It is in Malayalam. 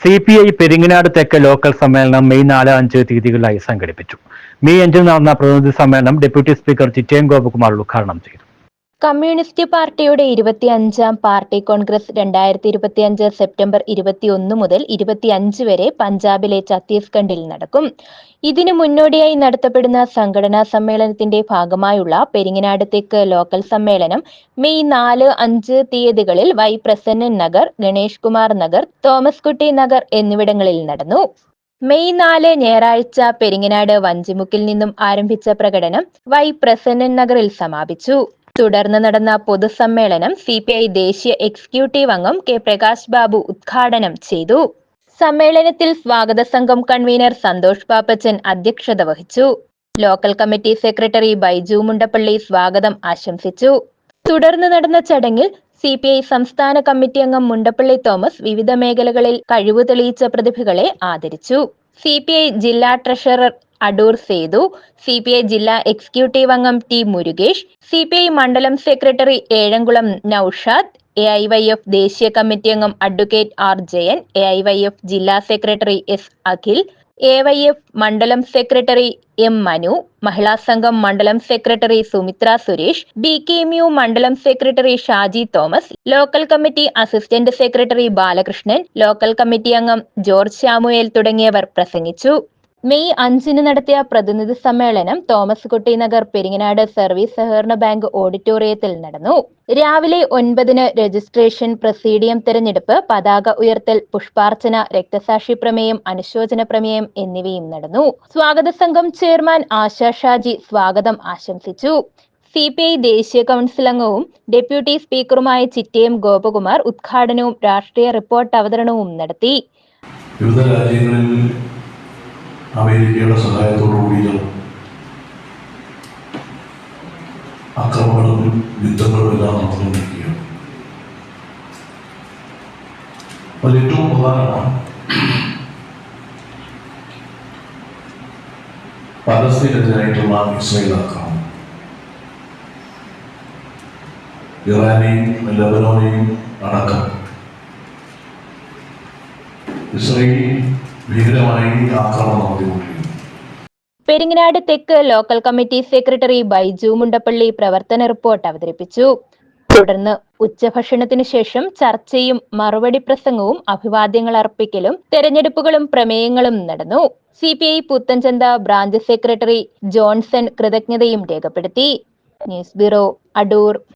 സി പി ഐ പെരിങ്ങനാട് തെക്ക് ലോക്കൽ സമ്മേളനം മെയ് നാല് അഞ്ച് തീയതികളിലായി സംഘടിപ്പിച്ചു. മെയ് അഞ്ചിന് നടന്ന പ്രതിനിധി സമ്മേളനം ഡെപ്യൂട്ടി സ്പീക്കർ ചിറ്റേൻ ഗോപകുമാർ ഉദ്ഘാടനം ചെയ്തു. കമ്മ്യൂണിസ്റ്റ് പാർട്ടിയുടെ ഇരുപത്തിയഞ്ചാം പാർട്ടി കോൺഗ്രസ് രണ്ടായിരത്തി ഇരുപത്തിയഞ്ച് സെപ്റ്റംബർ ഇരുപത്തിയൊന്ന് മുതൽ ഇരുപത്തിയഞ്ച് വരെ പഞ്ചാബിലെ ഛത്തീസ്ഗഡിൽ നടക്കും. ഇതിനു മുന്നോടിയായി നടത്തപ്പെടുന്ന സംഘടനാ സമ്മേളനത്തിന്റെ ഭാഗമായുള്ള പെരിങ്ങനാട് തെക്ക് ലോക്കൽ സമ്മേളനം മെയ് നാല് അഞ്ച് തീയതികളിൽ വൈ പ്രസന്നൻ നഗർ ഗണേഷ് കുമാർ നഗർ തോമസ് കുട്ടി നഗർ എന്നിവിടങ്ങളിൽ നടന്നു. മെയ് നാല് ഞായറാഴ്ച പെരിങ്ങനാട് വഞ്ചിമുക്കിൽ നിന്നും ആരംഭിച്ച പ്രകടനം വൈ പ്രസന്നൻ നഗറിൽ സമാപിച്ചു. തുടർന്ന് നടന്ന പൊതുസമ്മേളനം സി പി ഐ ദേശീയ എക്സിക്യൂട്ടീവ് അംഗം കെ പ്രകാശ് ബാബു ഉദ്ഘാടനം ചെയ്തു. സമ്മേളനത്തിൽ സ്വാഗത സംഘം കൺവീനർ സന്തോഷ് പാപ്പച്ചൻ അധ്യക്ഷത വഹിച്ചു. Local committee secretary Baiju Mundappally സ്വാഗതം ആശംസിച്ചു. തുടർന്ന് നടന്ന ചടങ്ങിൽ സി പി ഐ സംസ്ഥാന കമ്മിറ്റി അംഗം മുണ്ടപ്പള്ളി തോമസ് വിവിധ മേഖലകളിൽ കഴിവ് തെളിയിച്ച പ്രതിഭകളെ ആദരിച്ചു. സി പി ഐ ജില്ലാ treasurer Adoor Sethu C P I ജില്ലാ എക്സിക്യൂട്ടീവ് അംഗം T Murukesh C P I മണ്ഡലം secretary Ezhamkulam Noushad A I Y F ദേശീയ കമ്മിറ്റി അംഗം advocate R Jayan A I Y F ജില്ലാ secretary S Akhil A Y F മണ്ഡലം സെക്രട്ടറി എം മനു മഹിളാ സംഘം മണ്ഡലം secretary Sumithra Suresh B K M U മണ്ഡലം secretary Shaji Thomas local committee assistant secretary Balakrishnan local committee അംഗം ജോർജ് ശാമുവേൽ തുടങ്ങിയവർ പ്രസംഗിച്ചു. മെയ് അഞ്ചിന് നടത്തിയ പ്രതിനിധി സമ്മേളനം തോമസ് കുട്ടി നഗർ പെരിങ്ങനാട് സർവീസ് സഹകരണ ബാങ്ക് ഓഡിറ്റോറിയത്തിൽ നടന്നു. രാവിലെ ഒൻപതിന് രജിസ്ട്രേഷൻ പ്രസീഡിയം തെരഞ്ഞെടുപ്പ് പതാക ഉയർത്തൽ പുഷ്പാർച്ചന രക്തസാക്ഷി പ്രമേയം അനുശോചന പ്രമേയം എന്നിവയും നടന്നു. സ്വാഗത സംഘം ചെയർമാൻ ആശാ ഷാജി സ്വാഗതം ആശംസിച്ചു. സി പി ഐ ദേശീയ കൗൺസിൽ അംഗവും ഡെപ്യൂട്ടി സ്പീക്കറുമായ ചിറ്റയം ഗോപകുമാർ ഉദ്ഘാടനവും രാഷ്ട്രീയ റിപ്പോർട്ട് അവതരണവും നടത്തി. രാജ്യങ്ങളിൽ അമേരിക്കയുടെ സഹായത്തോടു കൂടിയും അക്രമങ്ങളും യുദ്ധങ്ങളും എല്ലാം നടന്നുകൊണ്ടിരിക്കുകയാണ്. അതിൽ ഏറ്റവും പ്രധാനമാണ് പലസ്തീനെതിരായിട്ടുള്ള ഇസ്രയേൽ ആക്രമണം. ഇറാനെയും ലബനോനെയും അടക്കം. ഇസ്രയേൽ പെരിങ്ങനാട് തെക്ക് local committee secretary Baiju Mundappally പ്രവർത്തന റിപ്പോർട്ട് അവതരിപ്പിച്ചു. തുടർന്ന് ഉച്ചഭക്ഷണത്തിന് ശേഷം ചർച്ചയും മറുപടി പ്രസംഗവും അഭിവാദ്യങ്ങൾ അർപ്പിക്കലും തെരഞ്ഞെടുപ്പുകളും പ്രമേയങ്ങളും നടന്നു. C P I Puthenchantha branch secretary Johnson കൃതജ്ഞതയും രേഖപ്പെടുത്തി. News bureau Adoor.